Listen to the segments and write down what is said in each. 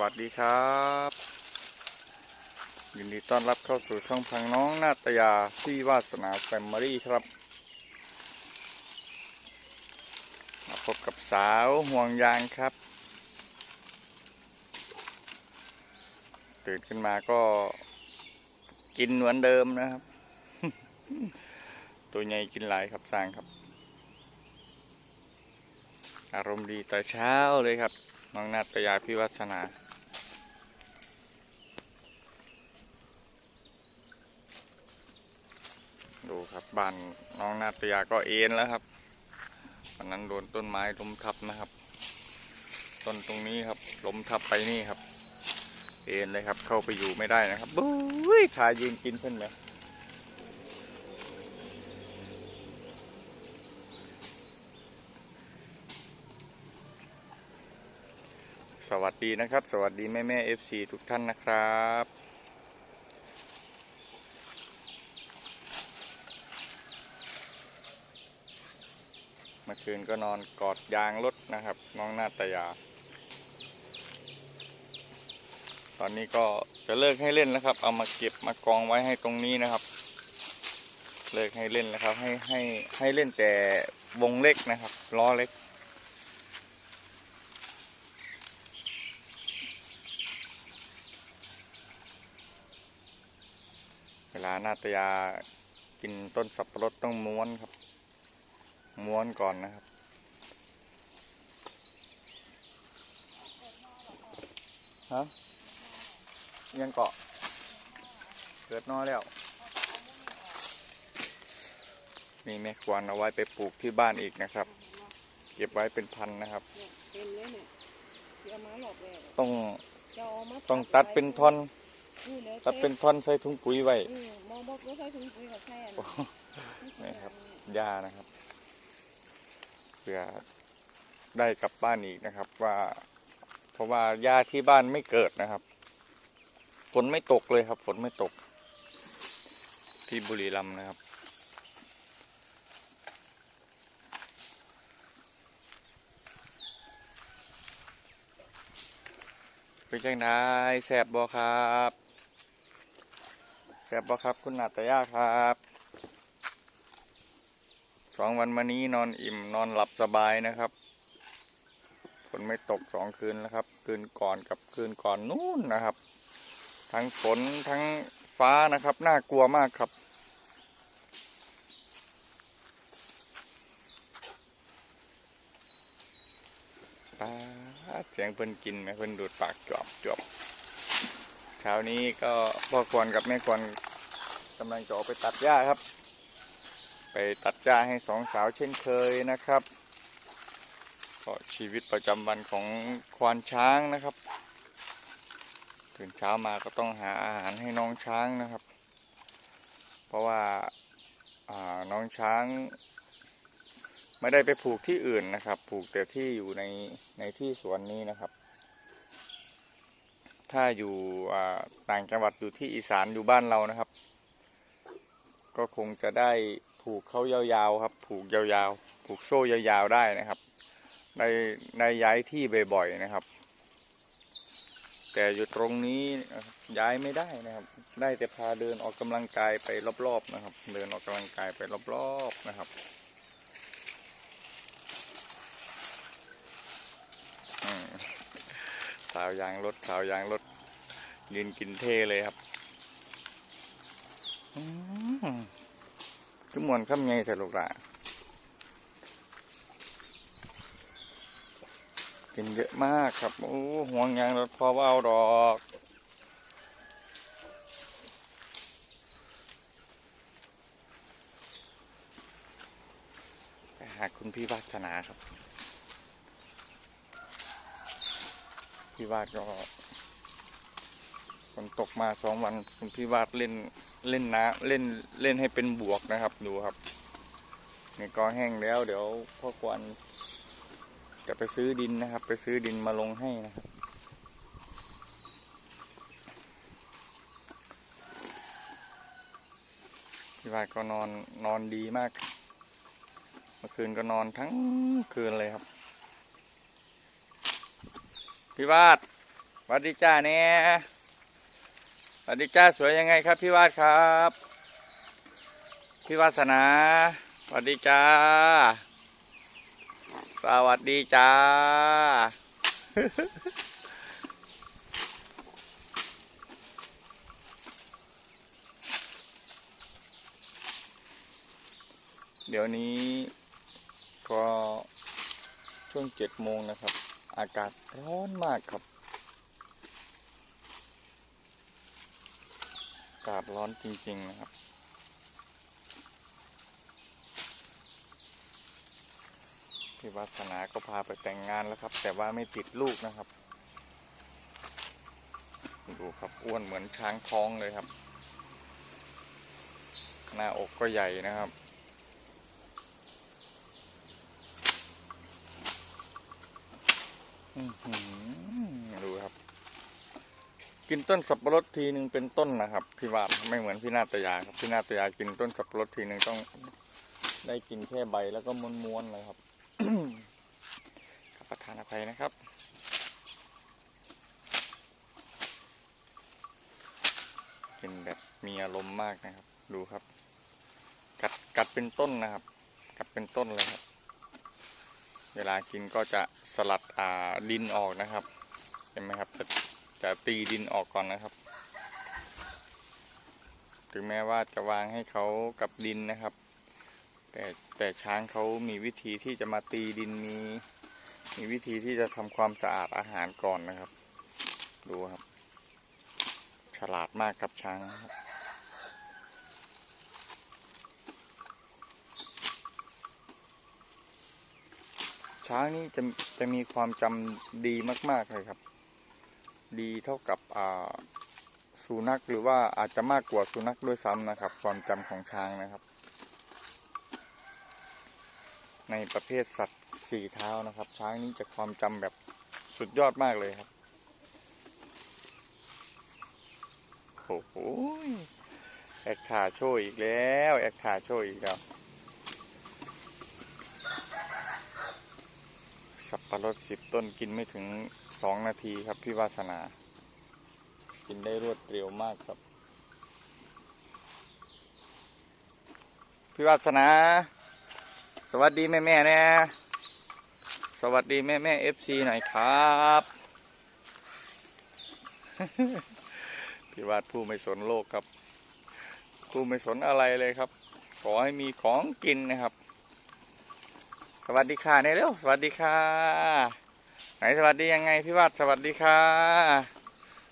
วัสดีครับ ยินดีต้อนรับเข้าสู่ช่องพังน้องนาตยาที่วาสนาแฟมิลี่ครับมาพบกับสาวห่วงยางครับ ตื่นขึ้นมาก็กินเหมือนเดิมนะครับ ตัวใหญ่กินหลายครับสร้างครับ อารมณ์ดีแต่เช้าเลยครับน้องนาตยาพิวัฒนา ดูครับบ้านน้องนาตยาก็เอ็นแล้วครับวันนั้นโดนต้นไม้ล้มทับนะครับ ต้นตรงนี้ครับล้มทับไปนี่ครับ เอ็นเลยครับเข้าไปอยู่ไม่ได้นะครับบุ้ยขายืนกินเพื่อนไหมสวัสดีนะครับ สวัสดีแม่แม่เอฟซีทุกท่านนะครับ มื่อคืนก็นอนกอดยางรถนะครับ น้องนาตยา ตอนนี้ก็จะเลิกให้เล่นแล้วครับ เอามาเก็บมากองไว้ให้ตรงนี้นะครับ เลิกให้เล่นแล้วครับ ให้ให้ให้เล่นแต่วงเล็กนะครับล้อเล็กเวลานาตยากินต้นสับปะรดต้องม้วนครับ ม้วนก่อนนะครับฮะยังเกาะ เกิดน้อยแล้วนี่แม่ควรเอาไว้ไปปลูกที่บ้านอีกนะครับ เก็บไว้เป็นพันนะครับเต็มเลยเนี่ยที่เอามาหลอกแล้วต้องจะเอามาต้องตัดเป็นท่อนนี่เลยตัดเป็นท่อนใส่ถุงปุ๋ยไว้อืมมองบอกว่าใช้ถุงปุ๋ยกับแทนนี่ครับหญ้านะครับ เพื่อได้กลับบ้านอีกนะครับ ว่า เพราะว่าหญ้าที่บ้านไม่เกิดนะครับฝนไม่ตกเลยครับ ฝนไม่ตก ที่บุรีรัมย์นะครับ เป็นจังไดแสบบ่ครับ แสบบ่ครับ คุณนาตยาครับ องวันมานี้นอนอิ่มนอนหลับสบายนะครับฝนไม่ตกสองคืนแล้วครับ คืนก่อนกับคืนก่อนนู่นนะครับ ทั้งฝนทั้งฟ้านะครับ น่ากลัวมากครับปาเสียงเพิ่นกินไหมเพิ่นดูดปากจบจบเช้านี้ก็พ่อควรกับแม่ควรกำลังจะออกไปตัดหญ้าครับ ไปตัดหญ้าให้สองสาวเช่นเคยนะครับก็ชีวิตประจำวันของควานช้างนะครับ ตื่นเช้ามาก็ต้องหาอาหารให้น้องช้างนะครับ เพราะว่าาน้องช้าง ไม่ได้ไปผูกที่อื่นนะครับ ผูกแต่ที่อยู่ในในที่สวนนี้นะครับ ถ้าอยู่ต่างจังหวัดอยู่ที่อีสานอยู่บ้านเรานะครับ ก็คงจะได้ ผูกเขายาวๆครับ ผูกยาวๆ ผูกโซ่ยาวๆได้นะครับได้ได้ย้ายที่บ่อยๆนะครับ แต่อยู่ตรงนี้ย้ายไม่ได้นะครับ ได้แต่พาเดินออกกำลังกายไปรอบๆนะครับ เดินออกกำลังกายไปรอบๆนะครับสาวยางรถสาวยางรถยืนกินเท่เลยครับ อืม คือมวนข้ามไงแต่ลูกหละกินเยอะมากครับ โอ้ห่วงยางรถพอว่าเอาดอกไปหาคุณพี่วาสนาครับ พี่วาดก็ ฝนตกมาสองวันคุณพี่วาดเล่นเล่นน้ำเล่นเล่นให้เป็นบวกนะครับดูครับนี่ก็แห้งแล้ว เดี๋ยวพ่อควันจะไปซื้อดินนะครับ ไปซื้อดินมาลงให้นะครับพี่วาดก็นอนนอนดีมากเมื่อคืนก็นอนทั้งคืนเลยครับพี่วาดสวัสดีจ้าเนี่ย สวัสดีจ้าสวยยังไงครับ พี่วาดครับ พี่วาสนาสวัสดีจ้า สวัสดีจ้า เดี๋ยวนี้ก็ช่วงเจ็ดโมงนะครับ อากาศร้อนมากครับากาศร้อนจริง ๆ นะครับพี่วัฒนาก็พาไปแต่งงานแล้วครับ แต่ว่าไม่ติดลูกนะครับ ดูครับอ้วนเหมือนช้างท้องเลยครับ หน้าอกก็ใหญ่นะครับอือหือดูครับ กินต้นสับปะรดทีหนึ่งเป็นต้นนะครับพี่ว่าไม่เหมือนพี่นาตยาครับพี่นาตยากินต้นสับปะรดทีหนึ่งต้องได้กินแค่ใบแล้วก็ม้วนๆเลยครับขับประทานอภัยนะครับกินแบบมีอารมณ์มากนะครับ ดูครับ กัดกัดเป็นต้นนะครับ กัดเป็นต้นเลยครับ เวลากินก็จะสลัดอ่าดินออกนะครับ เห็นไหมครับจะ จะตีดินออกก่อนนะครับ ถึงแม้ว่าจะวางให้เขากับดินนะครับ แต่แต่ช้างเขามีวิธีที่จะมาตีดินมีมีวิธีที่จะทำความสะอาดอาหารก่อนนะครับ ดูครับ ฉลาดมากครับช้างครับช้างนี่จะจะมีความจำดีมาก ๆ เลยครับ ดีเท่ากับสุนัขหรือว่าอาจจะมากกว่าสุนัขด้วยซ้ำนะครับ ความจำของช้างนะครับ ในประเภทสัตว์สี่เท้านะครับ ช้างนี้จะความจำแบบสุดยอดมากเลยครับโอ้โหแอคท่าโชว์อีกแล้ว แอคท่าโชว์อีกแล้ว สับปะรดสิบต้นกินไม่ถึง สองนาทีครับพี่วาสนา กินได้รวดเร็วมากครับ พี่วาสนา สวัสดีแม่แม่เนี่ยสวัสดีแม่แม่เอฟซีหน่อยครับพี่วาดผู้ไม่สนโลกครับ ผู้ไม่สนอะไรเลยครับ ขอให้มีของกินนะครับ สวัสดีค่ะเนี่ยเร็วสวัสดีค่ะ ไหนสวัสดียังไงพี่วัดสวัสดีค่ะ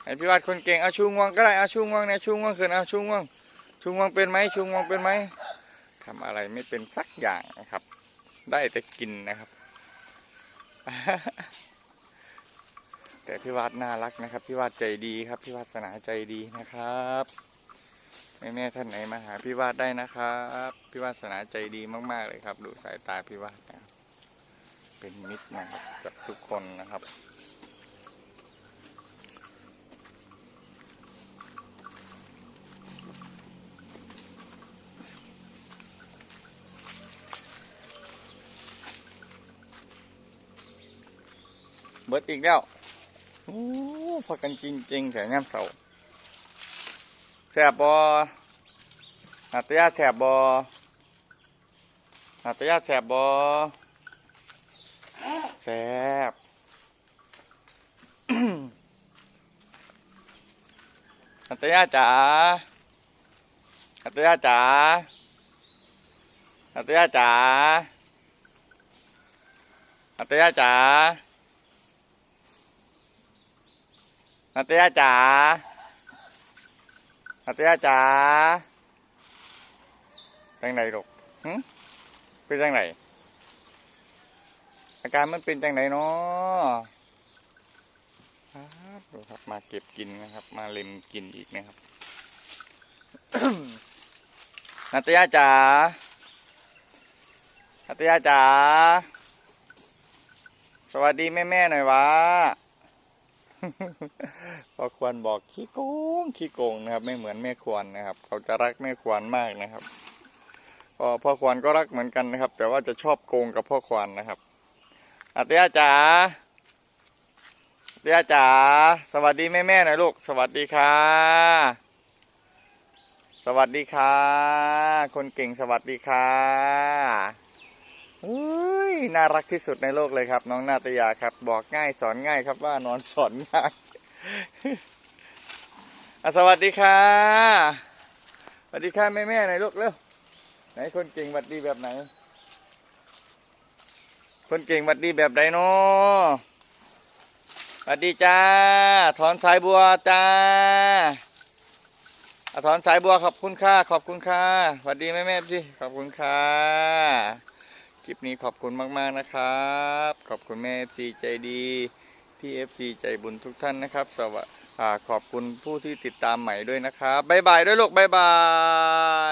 ไหนพี่วัดคนเก่งเอาชูงวงก็ได้เอาชูงวงเนี่ยชูงวงขึ้นเอาชูงวงชูงวงเป็นไหมชูงวงเป็นไหมทำอะไรไม่เป็นสักอย่างนะครับ ได้แต่กินนะครับ แต่พี่วัดน่ารักนะครับพี่วัดใจดีครับพี่วัดสนาใจดีนะครับแม่แม่ท่านไหนมาหาพี่วาดได้นะครับ พี่วาสนาใจดีมากๆเลยครับ ดูสายตาพี่วาดนะ เป็นมิตรนะครับกับทุกคนนะครับเบิดอีกแล้วโอ้พอกันจริงๆแต่ย่ำเสาแสบบอนาตยาแสบบอนาตยาแสบบอ แสบนาตยาจ๋านาตยาจ๋านาตยาจ๋านาตยาจ๋านาตยาจ๋านาตยาจ๋าจังไหนลูกหึเป็นจังไหน อาการมันเป็นจังไหนเนาะครับดูครับมาเก็บกินนะครับ มาเล็มกินอีกนะครับนาตยาจ๋านาตยาจ๋า สวัสดีแม่แม่หน่อยวะพ่อควรบอกขี้โกงขี้โกงนะครับ ไม่เหมือนแม่ควรนะครับ เขาจะรักแม่ควรมากนะครับพ่อพ่อควรก็รักเหมือนกันนะครับ แต่ว่าจะชอบโกงกับพ่อควรนะครับ อัตยาจ๋าเดียจ๋าสวัสดีแม่แม่หน่อยลูก สวัสดีค่ะ สวัสดีค่ะ คนเก่งสวัสดีค่ะอุ้ยน่ารักที่สุดในโลกเลยครับ น้องนาตยาครับ บอกง่ายสอนง่ายครับว่านอนสอนง่ายอะสวัสดีค่ะ สวัสดีค่ะแม่แม่ๆหน่อยลูกเร็วไหนคนเก่งหวัดดีแบบไหน คนเก่งหวัดดีแบบไหนเนาะหวัดดีจ้า ถอนสายบัวจ้าถอนสายบัวขอบคุณค่ะ ขอบคุณค่ะหวัดดีแม่แม่ๆสิขอบคุณค่ะ คลิปนี้ขอบคุณมากๆนะครับ ขอบคุณแม่เฟซีใจดีพี่เอฟซีใจบุญทุกท่านนะครับ สวัสดีขอบคุณผู้ที่ติดตามใหม่ด้วยนะครับบายบายด้วยลูกบายบา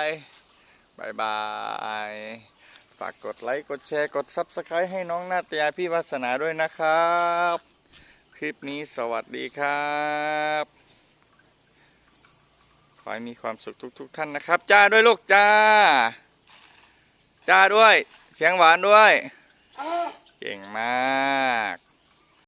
ยบายบาย ฝากกดไลค์กดแชร์กดซับสไครต์ให้น้องนาตยาพี่วาสนาด้วยนะครับ คลิปนี้สวัสดีครับขอให้มีความสุขทุกๆท่านนะครับ จ้าด้วยลูกจ้า จ้าด้วย เสียงหวานด้วย เก่งมาก